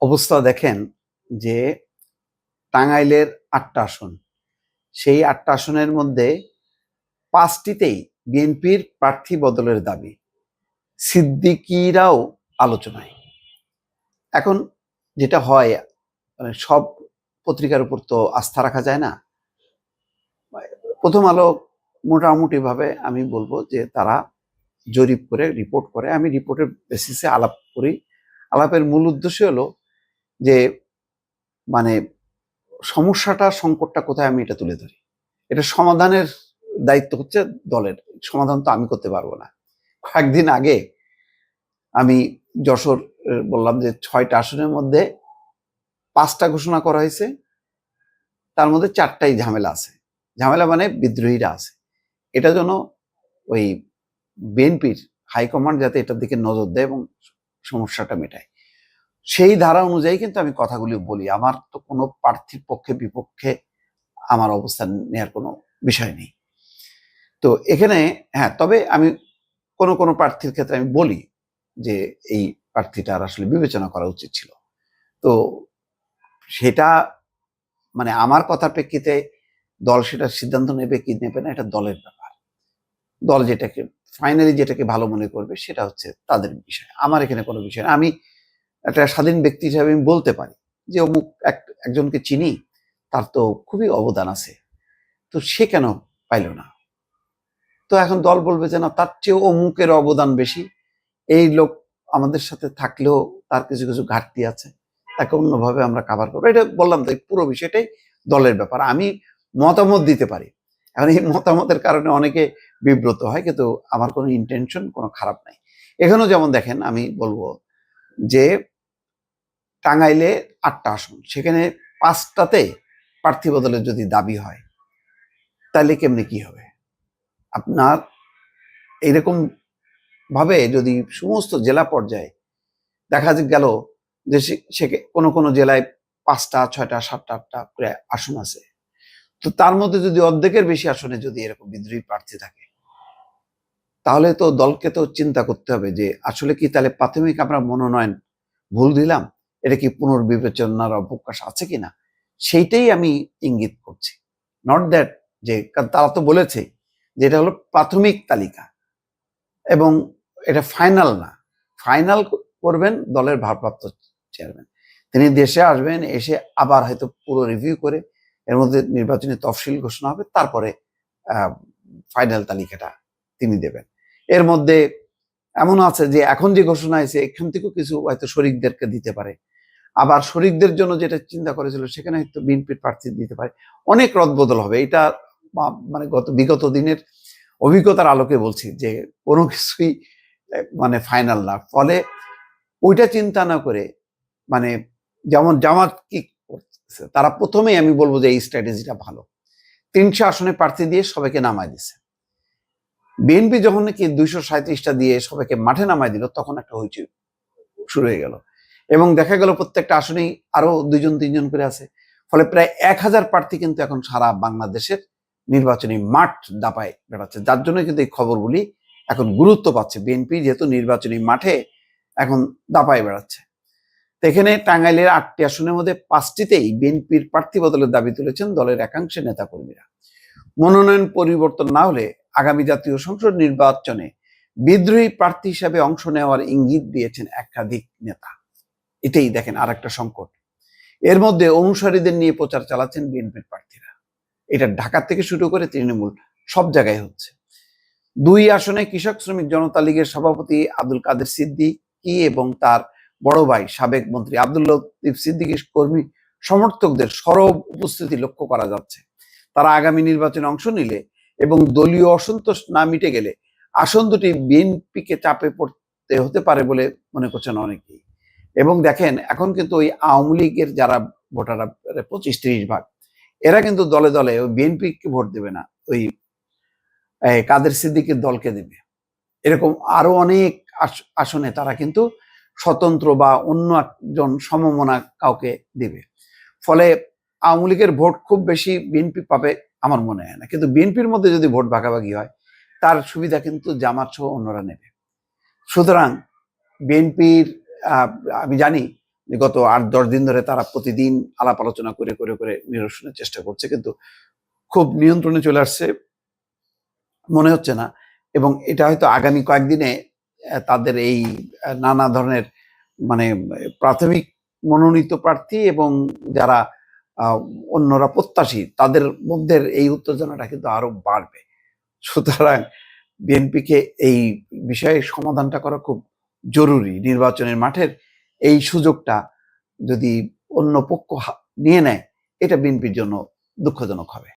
অবস্থা দেখেন যে টাঙ্গাইলের আটটা আসন। সেই আটটা আসনের মধ্যে পাঁচটিতেই বিএনপির প্রার্থী বদলের দাবি। সিদ্দিকিরাও আলোচনায়। এখন যেটা হয় মানে সব পত্রিকার উপর তো আস্থা রাখা যায় না। প্রথম আলো মোটামুটি ভাবে আমি বলব যে তারা জরিপ করে, রিপোর্ট করে। আমি রিপোর্টের বেসিসে আলাপ করি। আলাপের মূল উদ্দেশ্য হলো যে মানে সমস্যাটা, সংকটটা কোথায় আমি এটা তুলে ধরি। এটা সমাধানের দায়িত্ব হচ্ছে দলের। সমাধান তো আমি করতে পারব না। কয়েকদিন আগে আমি যশোর বললাম যে ছয়টা আসনের মধ্যে পাঁচটা ঘোষণা করা হয়েছে। তার মধ্যে চারটাই ঝামেলা আছে। ঝামেলা মানে বিদ্রোহীরা আছে। এটা যেন ওই বিএনপির হাইকমান্ড যাতে এটার দিকে নজর দেয় এবং সমস্যাটা মেটায়। সেই ধারা অনুযায়ী কিন্তু আমি কথাগুলি বলি। আমার তো কোনো প্রার্থীর পক্ষে, বিপক্ষে আমার অবস্থান নেওয়ার কোনো বিষয় নেই। তো এখানে হ্যাঁ তবে আমি কোনো কোনো প্রার্থীর ক্ষেত্রে আমি বলি যে এই প্রার্থীটার আসলে বিবেচনা করা উচিত ছিল। তো সেটা মানে আমার কথার প্রেক্ষিতে দল সেটা সিদ্ধান্ত নেবে কি নেবে না, এটা দলের ব্যাপার। দল যেটাকে ফাইনালি যেটাকে ভালো মনে করবে সেটা হচ্ছে তাদের বিষয়। আমার এখানে কোনো বিষয় আমি একটা স্বাধীন ব্যক্তি হিসাবে আমি বলতে পারি যে অমুক এক, একজনকে চিনি, তার তো খুবই অবদান আছে। তো সে কেন পাইল না? তো এখন দল বলবে যে, না, তার চেয়ে অমুকের অবদান বেশি। এই লোক আমাদের সাথে থাকলেও তার কিছু কিছু ঘাটতি আছে। তাকে অন্যভাবে আমরা কাভার করব। এটা বললাম তো পুরো বিষয়টাই দলের ব্যাপার। আমি মতামত দিতে পারি। এখন এই মতামতের কারণে অনেকে বিব্রত হয়, কিন্তু আমার কোনো ইন্টেনশন কোনো খারাপ নাই। এখানেও যেমন দেখেন, আমি বলব যে টাঙ্গাইলে আটটা আসন। সেখানে পাঁচটাতে প্রার্থী বদলের যদি দাবি হয়, তাহলে কেমনি কি হবে? আপনার এইরকম ভাবে যদি সমস্ত জেলা পর্যায়ে দেখা গেল যে সে- কোনো কোনো জেলায় পাঁচটা, ছয়টা, সাতটা, আটটা করে আসন আছে, তো তার মধ্যে যদি অর্ধেকের বেশি আসনে যদি এরকম বিদ্রোহী প্রার্থী থাকে, তাহলে তো দলকে তো চিন্তা করতে হবে যে আসলে কি তাহলে প্রাথমিক আমরা মনোনয়ন ভুল দিলাম? এটা কি পুনর্বিবেচনার অবকাশ আছে কিনা? সেইটাই আমি ইঙ্গিত করছি। নট দ্যাট যে তারা তো বলেছে যে এটা হলো প্রাথমিক তালিকা এবং এটা ফাইনাল না। ফাইনাল করবেন দলের ভারপ্রাপ্ত চেয়ারম্যান তিনি দেশে আসবেন, এসে আবার হয়তো পুরো রিভিউ করে এর মধ্যে নির্বাচনী তফসিল ঘোষণা হবে, তারপরে ফাইনাল তালিকাটা তিনি দেবেন। এর মধ্যে এমন আছে যে এখন যে ঘোষণা হয়েছে, এখান থেকেও কিছু হয়তো শরিকদেরকে দিতে পারে। আবার শরিকদের জন্য যেটা চিন্তা করেছিল, সেখানে হয়তো বিএনপির প্রার্থী দিতে পারে। অনেক রদবদল হবে। এটা মানে গত, বিগত দিনের অভিজ্ঞতার আলোকে বলছি যে কোনো কিছুই মানে ফাইনাল না। ফলে ওইটা চিন্তা না করে মানে যেমন জামাত কি করছে তারা প্রথমেই আমি বলব যে এই স্ট্র্যাটেজিটা ভালো। তিনশো আসনে প্রার্থী দিয়ে সবাইকে নামায় দিছে। বিএনপি যখন নাকি দুইশো সাঁত্রিশটা দিয়ে সবাইকে মাঠে নামায় দিল, তখন একটা হইচই শুরু হয়ে গেল। এবং দেখা গেল প্রত্যেকটা আসনেই আরও দুইজন, তিনজন করে আছে। ফলে প্রায় এক হাজার প্রার্থী কিন্তু এখন সারা বাংলাদেশের নির্বাচনী মাঠ দাপায় বেড়াচ্ছে। যার জন্য কিন্তু এই খবরগুলি এখন গুরুত্ব পাচ্ছে। বিএনপি যেহেতু নির্বাচনী মাঠে এখন দাপায় বেড়াচ্ছে। এখানে টাঙ্গাইলের আটটি আসনের মধ্যে পাঁচটিতেই বিএনপির প্রার্থী বদলের দাবি তুলেছেন দলের একাংশের নেতাকর্মীরা। মনোনয়ন পরিবর্তন না হলে আগামী জাতীয় সংসদ নির্বাচনে বিদ্রোহী প্রার্থী হিসাবে অংশ নেওয়ার ইঙ্গিত দিয়েছেন একাধিক নেতা। এটাই দেখেন আর একটা সংকট। এর মধ্যে অনুসারীদের নিয়ে প্রচার চালাচ্ছেন বিএনপির প্রার্থীরা। এটা ঢাকা থেকে শুরু করে তৃণমূল, সব জায়গায় হচ্ছে। দুই আসনে কৃষক শ্রমিক জনতা লীগের সভাপতি আব্দুল কাদের সিদ্দিকী এবং তার বড় ভাই সাবেক মন্ত্রী আব্দুল লতিফ সিদ্দিকীর কর্মী সমর্থকদের সরব উপস্থিতি লক্ষ্য করা যাচ্ছে। তারা আগামী নির্বাচনে অংশ নিলে এবং দলীয় অসন্তোষ না মিটে গেলে আসন দুটি বিএনপিকে চাপে পড়তে হতে পারে বলে মনে করছেন অনেকেই। এবং দেখেন, এখন কিন্তু ওই আওয়ামী লীগের যারা ভোটাররা পঁচিশ ত্রিশ ভাগ, এরা কিন্তু দলে দলে ওই বিএনপিকে ভোট দেবে না, ওই কাদের সিদ্দিকের দলকে দেবে। এরকম আরও অনেক আস- আসনে তারা কিন্তু স্বতন্ত্র বা অন্য একজন সমমনা কাউকে দেবে। ফলে আওয়ামী লীগের ভোট খুব বেশি বিএনপি পাবে আমার মনে হয় না। কিন্তু বিএনপির মধ্যে যদি ভোট ভাগাভাগি হয়, তার সুবিধা কিন্তু জামাত সহ অন্যরা নেবে। সুতরাং বিএনপির আমি জানি যে গত আট, দশ দিন ধরে তারা প্রতিদিন আলাপ আলোচনা করে করে করে নিরসনের চেষ্টা করছে, কিন্তু খুব নিয়ন্ত্রণে চলে আসছে মনে হচ্ছে না। এবং এটা হয়তো আগামী কয়েকদিনে তাদের এই নানা ধরনের মানে প্রাথমিক মনোনীত প্রার্থী এবং যারা অন্যরা প্রত্যাশী, তাদের মধ্যে এই উত্তেজনাটা কিন্তু আরও বাড়বে। সুতরাং বিএনপিকে এই বিষয়ে সমাধানটা করা খুব জরুরি নির্বাচনের মাঠের এই সুযোগটা যদি অন্য পক্ষ নিয়ে নেয়, এটা বিএনপির জন্য দুঃখজনক হবে।